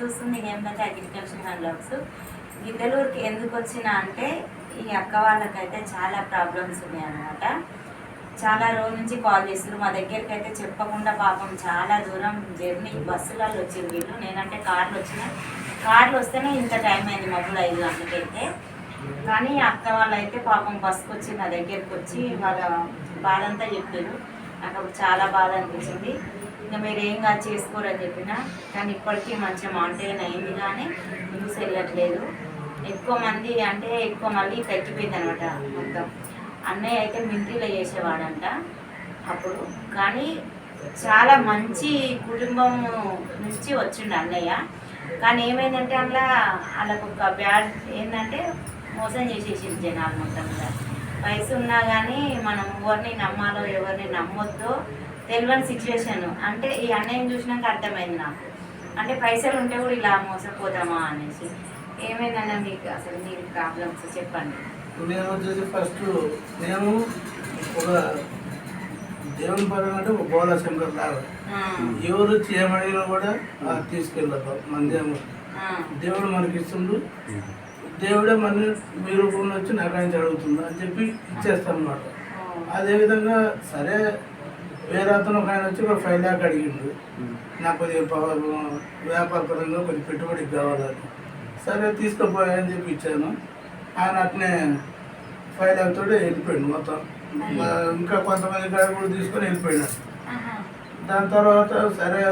చూస్తుంది ఏంటంటే agriculture hand lakhs గిద్దలూరుకి ఎందుకు వచ్చినా అంటే ఈ అక్క వాళ్ళకైతే చాలా ప్రాబ్లమ్స్ ఉన్నాయి అన్నమాట చాలా రోజుల నుంచి కాల్ చేస్తున్నారు. మా దగ్గరికి అయితే చెప్పకుండా పాపం చాలా దూరం జర్నీ బస్సులలో వచ్చింది వీళ్ళు. నేనంటే కార్లు వచ్చిన కార్లు వస్తేనే ఇంత టైం అయింది మబ్బులు ఐదు గంటలకైతే. కానీ అక్క వాళ్ళు అయితే పాపం బస్సుకు వచ్చి నా దగ్గరికి వచ్చి వాళ్ళ బాధంతా చెప్పారు. నాకు చాలా బాధ అనిపించింది. ఇంకా మీరు ఏం కాదు చేసుకోరని చెప్పిన కానీ ఇప్పటికీ మంచిగా మౌంటైన్ అయింది కానీ న్యూస్ వెళ్ళట్లేదు ఎక్కువ మంది అంటే ఎక్కువ మళ్ళీ తగ్గిపోయింది అనమాట మొత్తం. అన్నయ్య అయితే మిలిటరీలో చేసేవాడంట అప్పుడు. కానీ చాలా మంచి కుటుంబం నుంచి వచ్చిండు అన్నయ్య. కానీ ఏమైందంటే అందులో వాళ్ళకు ఒక బ్యాడ్ ఏంటంటే మోసం చేసేసింది జనాలు మొత్తం వయసు ఉన్నా కానీ మనం ఎవరిని నమ్మాలో ఎవరిని నమ్మొద్దో తెలియని సిచ్యువేషన్ అంటే ఈ అన్నయ్యని చూసినాక అర్థమైంది నాకు. అంటే పైసలు ఉంటే కూడా ఇలా మోసపోతామా అనేసి. ఏమైందన్నా మీకు అసలు మీ ప్రాబ్లమ్స్ చెప్పండి. నేను వచ్చేసి ఫస్ట్ నేను ఒక దేవుని పరంగా అంటే ఒక బోలా శంకర్ లాగా. ఎవరు చేయమడిగినా కూడా తీసుకెళ్ళదు మంది ఆ, దేవుడు మనకి ఇస్తుండు దేవుడే మన మీ రూపంలో వచ్చి నాకు ఆయన అడుగుతుంది అని చెప్పి ఇచ్చేస్తాను అనమాట అదేవిధంగా సరే వేరే అతను ఒక ఆయన వచ్చి ఒక ఫైవ్ ల్యాక్ అడిగిండు. నాకు కొద్దిగా వ్యాపార పరంగా కొద్ది పెట్టుబడికి కావాలని. సరే తీసుకుపోయా చెప్పి ఇచ్చాను. ఆయన అట్నే ఫైవ్ ల్యాక్ తోటి వెళ్ళిపోయాడు మొత్తం. ఇంకా కొంతమంది కాడ కూడా తీసుకొని వెళ్ళిపోయినాడు ఆహా, దాని తర్వాత సరే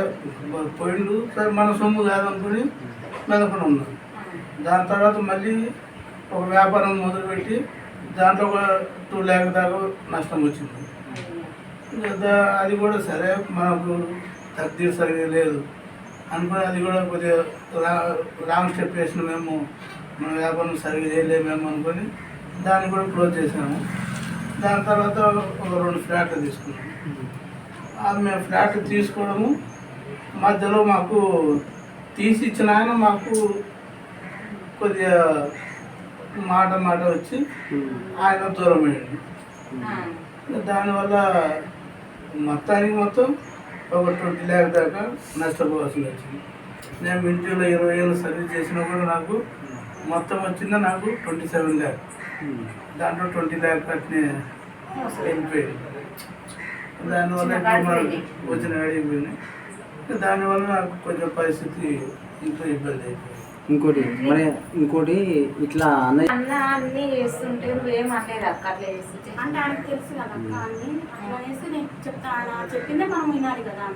పోయిండు. సరే మన సొమ్ము కాదనుకుని మెదకొని ఉన్నాం. దాని తర్వాత మళ్ళీ ఒక వ్యాపారం మొదలుపెట్టి దాంట్లో ఒక టూ ల్యాక్ దాకా నష్టం వచ్చింది. అది కూడా సరే మనకు తగ్గి సరిగా లేదు. అనుకుని అది కూడా కొద్దిగా రా రాంగ్ స్టెప్ వేసిన మేము మన వ్యాపారం సరిగా చేయలేమేమో అనుకొని దాన్ని కూడా క్లోజ్ చేసాము దాని తర్వాత ఒక రెండు ఫ్లాట్లు తీసుకున్నాము. ఆ మేము ఫ్లాట్ తీసుకోవడము మధ్యలో మాకు తీసి ఇచ్చిన ఆయన మాకు కొద్దిగా మాట మాట వచ్చి ఆయన దూరం అయ్యండి. దానివల్ల మొత్తానికి మొత్తం ఒక ట్వంటీ ల్యాక్ దాకా నష్టపోవాల్సి వచ్చింది. నేను ఇంటిలో ఇరవై ఏళ్ళు సర్వీస్ చేసినా కూడా నాకు మొత్తం వచ్చిందా నాకు ట్వంటీ సెవెన్ ల్యాక్. దాంట్లో ట్వంటీ ల్యాక్ అట్నే వెళ్ళిపోయింది. దానివల్ల వచ్చిన అడిగిపోయింది దానివల్ల నాకు కొంచెం పరిస్థితి ఇంకా ఇబ్బంది అయిపోయింది. ఇంకోటి మరి ఇంకోటి ఇట్లా అన్నయ్య అన్న అన్ని చేస్తుంటే నువ్వేం అనలేదు అక్క అట్లా చేస్తుంటే? అంటే ఆయనకు తెలుసు కదా అక్క అని అట్లా అనేసి నేను చెప్తా ఆయన చెప్పిందే మనం వినాలి కదా.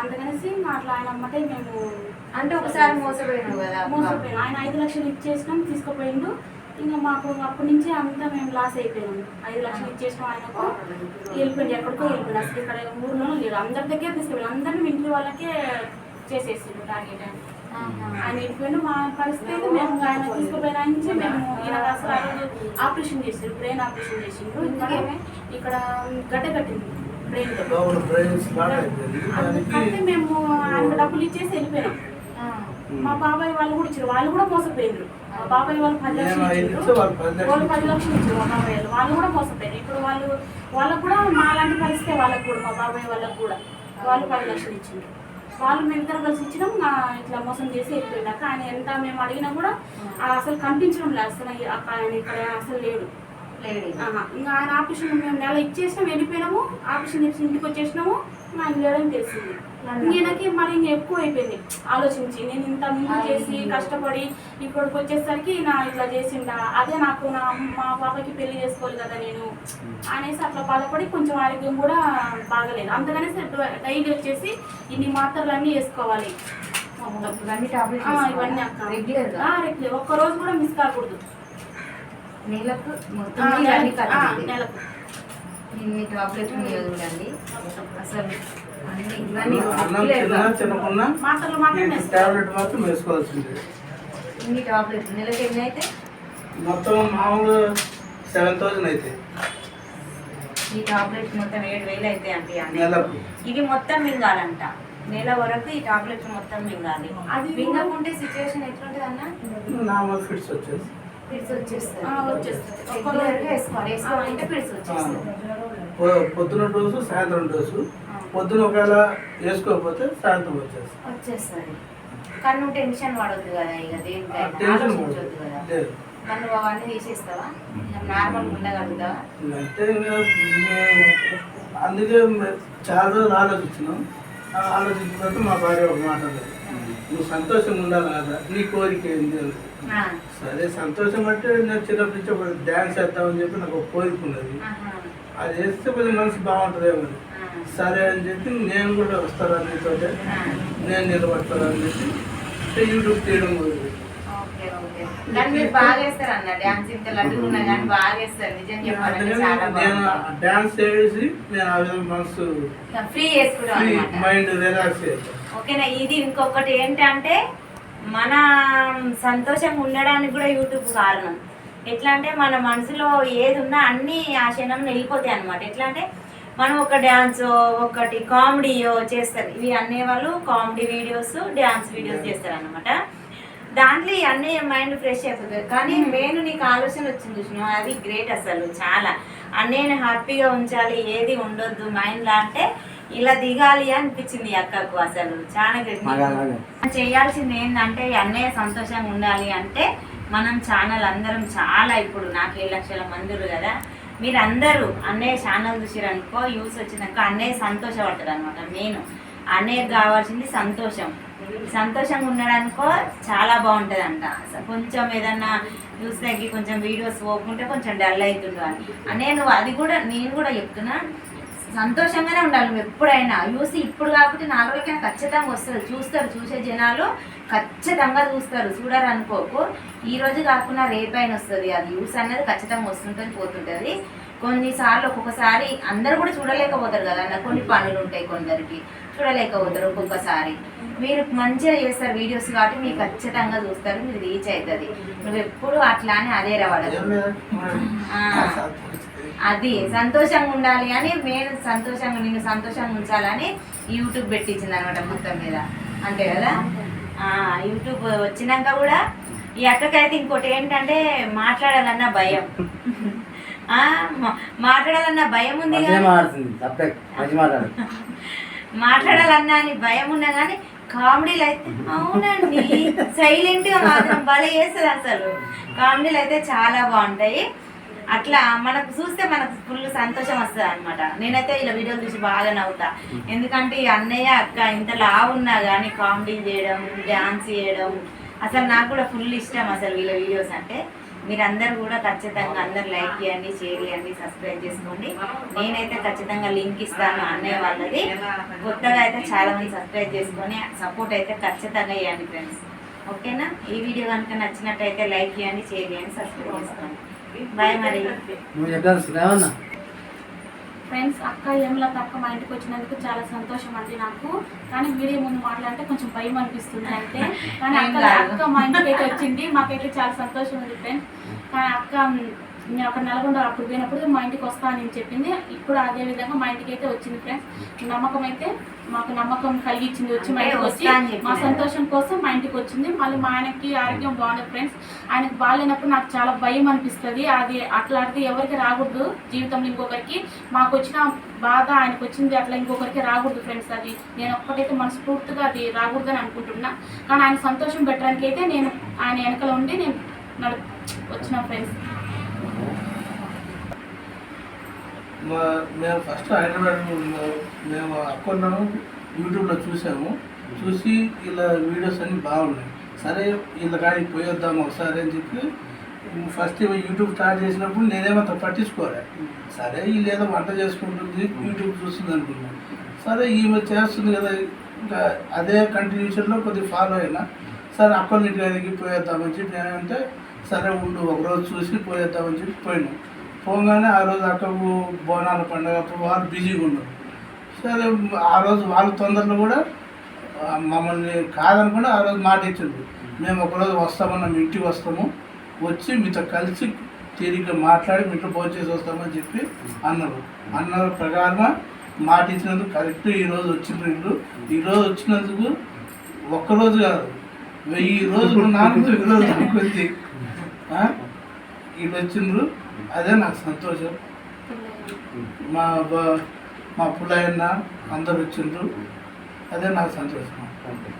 అందుకనేసి అట్లా ఆయన అమ్మటే మేము అంటే ఒకసారి మోసపోయినావు కదా అక్క. మోసపోయాం ఆయన ఐదు లక్షలు ఇచ్చేసినాం తీసుకుపోయిండు. ఇంకా మాకు అప్పటి నుంచి అంతా మేము లాస్ అయిపోయాం ఐదు లక్షలు ఇచ్చేసినాం ఆయనకు. వెళ్ళిపోయింది ఎక్కడికో వెళ్ళిపోయింది అసలు ఇక్కడ ఊర్లో లేడు అందరి దగ్గర తీసుకెళ్ళి అందరినీ ఇంటి వాళ్ళకే చేసేసిండు టార్గెట్ ఆహా. ఆయన మా పరిస్థితి మేము ఆయన తీసుకుపోయిన నుంచి మేము ఈయన అసలు ఆపరేషన్ చేసారు బ్రెయిన్ ఆపరేషన్ చేసిండ్రు. ఇక్కడ ఇక్కడ గడ్డ కట్టింది దానికి మేము ఆయనకు డబ్బులు ఇచ్చేసి వెళ్ళిపోయినాం. ఆ, మా బాబాయ్ వాళ్ళు కూడా ఇచ్చారు. వాళ్ళు కూడా మోసపోయిండ్రు. మా బాబాయ్ వాళ్ళు పది లక్షలు ఇచ్చారు. వాళ్ళు పది లక్షలు ఇచ్చారు. మా బాబాయ్ వాళ్ళు. వాళ్ళు కూడా మోసపోయారు ఇప్పుడు వాళ్ళు వాళ్ళకు కూడా మా లాంటి పరిస్థితి వాళ్ళకు కూడా మా బాబాయ్ వాళ్ళకు కూడా. వాళ్ళు పది లక్షలు ఇచ్చిండ్రు. వాళ్ళు మేము ఇద్దరు కలిసి ఇచ్చినాం నా ఇట్లా మోసం చేసి వెళ్ళిపోయినాక ఆయన ఎంత మేము అడిగినా కూడా అసలు కనిపించడం లేదు అసలు అక్క ఆయన ఇక్కడ అసలు లేడు ఆహా. ఇంకా ఆయన ఆపరేషన్ మేము నెల ఇచ్చేసినాం వెళ్ళిపోయినాము ఆపరేషన్ చేసి ఇంటికి వచ్చేసినాము ఆయన లేడని తెలిసింది. ఈయనకి మరి ఇంకా ఎక్కువ అయిపోయింది. ఆలోచించి నేను ఇంత ముందు చేసి కష్టపడి ఇక్కడికి వచ్చేసరికి నా ఇట్లా చేసిండా. అదే నాకు నా మా పాపకి పెళ్ళి చేసుకోవాలి కదా నేను అనేసి అట్లా బాధపడి కొంచెం ఆరోగ్యం కూడా బాగలేదు. అందుకనేసి డైలీ వచ్చేసి ఇన్ని మాత్రలు అన్నీ వేసుకోవాలి. ఇవన్నీ అక్క. రెగ్యులర్. ఒక్క రోజు కూడా మిస్ కాకూడదు. నెలకు నెలకు. ఇన్ని టాబ్లెట్లు చూడండి. అసలు టాబ్లెట్ మాత్రం వేసుకోవాల్సిందే. ఇన్ని నెలకి ఎన్ని అయితే? మొత్తం మామూలు సెవెన్ థౌజండ్ అయితే. ఈ టాబ్లెట్ మొత్తం ఏడు వేలు అయితే అంటే నెలకు. ఇవి మొత్తం మింగాలంట. నెల వరకు ఈ టాబ్లెట్ మొత్తం మింగాలి. అది మింగకుంటే సిచ్యువేషన్ ఎట్లుంటుంది అన్న? నార్మల్ ఫిట్స్ వచ్చేసి వచ్చేస్తుంది వచ్చేస్తుంది. వేసుకోవాలి. వేసుకోవాలంటే వచ్చేస్తుంది పొద్దున డోసు సాయంత్రం డోసు. పొద్దున ఒకవేళ వేసుకోకపోతే సాయంత్రం వచ్చేసి వచ్చేస్తుంది. కానీ నువ్వు టెన్షన్ పడొద్దు కదా ఇక దేనికైనా టెన్షన్ ఆలోచించొద్దు కదా. లేదు. మరి నువ్వు అవన్నీ తీసేస్తావా? నార్మల్ ఉండగలుగుతావా? అంటే ఇంకా మేము అందుకే మేము చాలా రోజులు ఆలోచించినాం. ఆ ఆలోచించిన తర్వాత మా భార్య ఒక మాట. నువ్వు సంతోషంగా ఉండాలి కదా నీ కోరిక ఏంది అని. సరే సంతోషం అంటే నేను చిన్నప్పటి నుంచి ఒక డ్యాన్స్ చేద్దామని చెప్పి నాకు ఒక కోరిక ఉన్నది. ఆహా, అది చేస్తే కొంచెం మనసు బాగుంటుందేమో. సరే అని చెప్పి నేను కూడా వస్తాను నీతో. నేను నిలబడతానని చెప్పి యూట్యూబ్ తీయడం చేసి నేను ఆ విధంగా మనసు ఫ్రీ మైండ్ రిలాక్స్ చేస్తాను. ఓకేనా ఇది ఇంకొకటి ఏంటంటే మన సంతోషంగా ఉండడానికి కూడా యూట్యూబ్ కారణం. ఎట్లా అంటే మన మనసులో ఏది ఉన్నా అన్నీ ఆ క్షణంలో వెళ్ళిపోతాయి అనమాట ఎట్లా అంటే మనం ఒక డ్యాన్స్ ఒకటి కామెడీయో చేస్తారు. ఇవి అనేవాళ్ళు కామెడీ వీడియోస్ డ్యాన్స్ వీడియోస్ చేస్తారు అనమాట దాంట్లో అన్నీ మైండ్ ఫ్రెష్ అయిపోతుంది. కానీ మెయిన్ నీకు ఆలోచన వచ్చింది చూసిన అది గ్రేట్ అసలు చాలా. అన్నయ్యని హ్యాపీగా ఉంచాలి ఏది ఉండొద్దు మైండ్లో అంటే ఇలా దిగాలి అనిపించింది అక్కకు అసలు. చాలా గ్రేట్ చేయాల్సింది ఏంటంటే అన్నయ్య సంతోషంగా ఉండాలి అంటే మనం ఛానల్ అందరం చాలా ఇప్పుడు నాకు ఏడు లక్షల మందులు కదా. మీరు అందరూ అన్నయ్య ఛానల్ చూసిరనుకో యూస్ వచ్చినాక అన్నయ్య సంతోషపడతాడు అనమాట నేను అన్నయ్యకు కావాల్సింది సంతోషం. సంతోషంగా ఉండడానికో చాలా బాగుంటుంది అంట కొంచెం ఏదన్నా న్యూస్ తగ్గి కొంచెం వీడియోస్ పోకుంటే కొంచెం డల్ అవుతుండు అని. అన్నయ్య నువ్వు అది కూడా నేను కూడా చెప్తున్నా సంతోషంగానే ఉండాలి నువ్వు ఎప్పుడైనా. చూసి ఇప్పుడు కాకపోతే నాలుగు రోజులకైనా ఖచ్చితంగా వస్తుంది. చూస్తారు చూసే జనాలు ఖచ్చితంగా చూస్తారు. చూడరు అనుకోకు ఈ రోజు కాకుండా రేపైనా వస్తుంది. అది యూస్ అనేది ఖచ్చితంగా వస్తుంటుంది పోతుంటుంది. కొన్నిసార్లు ఒక్కొక్కసారి అందరు కూడా చూడలేకపోతారు కదా అన్న. కొన్ని పనులు ఉంటాయి కొందరికి. చూడలేకపోతారు ఒక్కొక్కసారి. మీరు మంచిగా చేస్తారు వీడియోస్ కాబట్టి మీకు ఖచ్చితంగా చూస్తారు. మీరు రీచ్ అవుతుంది. నువ్వు ఎప్పుడు అట్లానే అదే రావడదు. అది సంతోషంగా ఉండాలి అని నేను సంతోషంగా నిన్ను సంతోషంగా ఉంచాలని యూట్యూబ్ పెట్టించింది అనమాట మొత్తం మీద. అంతే కదా? యూట్యూబ్ వచ్చినాక కూడా ఈ అక్కకైతే ఇంకోటి ఏంటంటే మాట్లాడాలన్న భయం. మాట్లాడాలన్న భయం ఉంది మాట్లాడాలన్నా అని భయం ఉన్నా కానీ కామెడీలు అయితే అవునండి. సైలెంట్గా మాత్రం భలే చేస్తుంది అసలు. కామెడీలు అయితే చాలా బాగుంటాయి. అట్లా మనకు చూస్తే మనకు ఫుల్ సంతోషం వస్తుంది అనమాట నేనైతే ఇలా వీడియోలు చూసి బాగా నవ్వుతా. ఎందుకంటే ఈ అన్నయ్య అక్క ఇంత లావు ఉన్నా కానీ కామెడీ చేయడం డ్యాన్స్ చేయడం అసలు నాకు కూడా ఫుల్ ఇష్టం అసలు వీళ్ళ వీడియోస్ అంటే. మీరందరూ కూడా ఖచ్చితంగా అందరు లైక్ చేయండి షేర్ చేయండి సబ్స్క్రైబ్ చేసుకోండి. నేనైతే ఖచ్చితంగా లింక్ ఇస్తాను అన్నయ్య వాళ్ళది. కొత్తగా అయితే చాలా మంది సబ్స్క్రైబ్ చేసుకొని సపోర్ట్ అయితే ఖచ్చితంగా చేయండి ఫ్రెండ్స్ ఓకేనా ఈ వీడియో కనుక నచ్చినట్టయితే లైక్ చేయండి షేర్ చేయండి సబ్స్క్రైబ్ చేసుకోండి. బాయ్ మరి. ఫ్రెండ్స్ అక్క ఏమిలా తక్క మా ఇంటికి వచ్చినందుకు చాలా సంతోషం అండి నాకు. కానీ వీడియో ముందు మాట్లాడితే కొంచెం భయం అనిపిస్తుంది అంతే కానీ అక్క. అక్క మా ఇంటికి అయితే వచ్చింది. మాకైతే చాలా సంతోషం ఉంది ఫ్రెండ్స్ కానీ అక్క నేను అక్కడ నల్గొండ అప్పుడు పోయినప్పుడు మా ఇంటికి వస్తానని చెప్పింది. ఇప్పుడు అదే విధంగా మా ఇంటికి అయితే వచ్చింది ఫ్రెండ్స్ నమ్మకం అయితే మాకు నమ్మకం కలిగించింది వచ్చి మా ఇంటికి వచ్చి వస్తా అని. మా సంతోషం కోసం మా ఇంటికి వచ్చింది. మళ్ళీ మా ఆయనకి ఆరోగ్యం బాగుంది ఫ్రెండ్స్ ఆయనకు బాగాలేనప్పుడు నాకు చాలా భయం అనిపిస్తుంది. అది అట్లాంటిది ఎవరికి రాకూడదు. జీవితంలో ఇంకొకరికి మాకు వచ్చిన బాధ ఆయనకు వచ్చింది. అట్లా ఇంకొకరికి రాకూడదు ఫ్రెండ్స్ అది నేను ఒక్కటైతే మనస్ఫూర్తిగా అది రాకూడదని అనుకుంటున్నా. కానీ ఆయన సంతోషం పెట్టడానికి అయితే నేను ఆయన వెనకలో ఉండి నేను నడు వచ్చిన ఫ్రెండ్స్ మా మేము ఫస్ట్ హైదరాబాద్ మేము అక్కడున్నాము యూట్యూబ్లో చూసాము. చూసి ఇలా వీడియోస్ అన్నీ బాగున్నాయి. సరే వీళ్ళ కాడికి పోయొద్దాము ఒకసారి అని చెప్పి ఫస్ట్ యూట్యూబ్ స్టార్ట్ చేసినప్పుడు నేనేమంత పట్టించుకోలే. సరే వీళ్ళు ఏదో వంట చేసుకుంటుంది యూట్యూబ్ చూస్తుంది అనుకున్నాను సరే ఈమె చేస్తుంది కదా ఇంకా అదే కంటిన్యూషన్లో కొద్దిగా ఫాలో అయినా. సరే అక్కడి గారికి పోయేద్దామని చెప్పి నేనంటే సరే ఉండు ఒకరోజు చూసి పోయేద్దామని చెప్పి పోయినాం. పోగానే ఆ రోజు అక్కకు బోనాల పండుగ అప్పుడు వాళ్ళు బిజీగా ఉన్నారు. సరే ఆ రోజు వాళ్ళ తొందరలో కూడా మమ్మల్ని కాదనుకుని ఆ రోజు మాట ఇచ్చింది మేము ఒకరోజు వస్తామన్నా ఇంటికి వస్తాము. వచ్చి మీతో కలిసి తిరిగి మాట్లాడి మీతో భోజనం చేసి వస్తామని చెప్పి అన్నారు. అన్న ప్రకారం మాట ఇచ్చినందుకు కరెక్ట్ ఈరోజు వచ్చిండ్రు వీళ్ళు. ఈరోజు వచ్చినందుకు ఒక్కరోజు కాదు వెయ్యి రోజులు నాలుగు ఈరోజు అనుకుంది. వీళ్ళు వచ్చిండ్రు. అదే నాకు సంతోషం. మా మా పుల్లయ్యన్న అందరు వచ్చిండ్రు. అదే నాకు సంతోషం. ఓకే.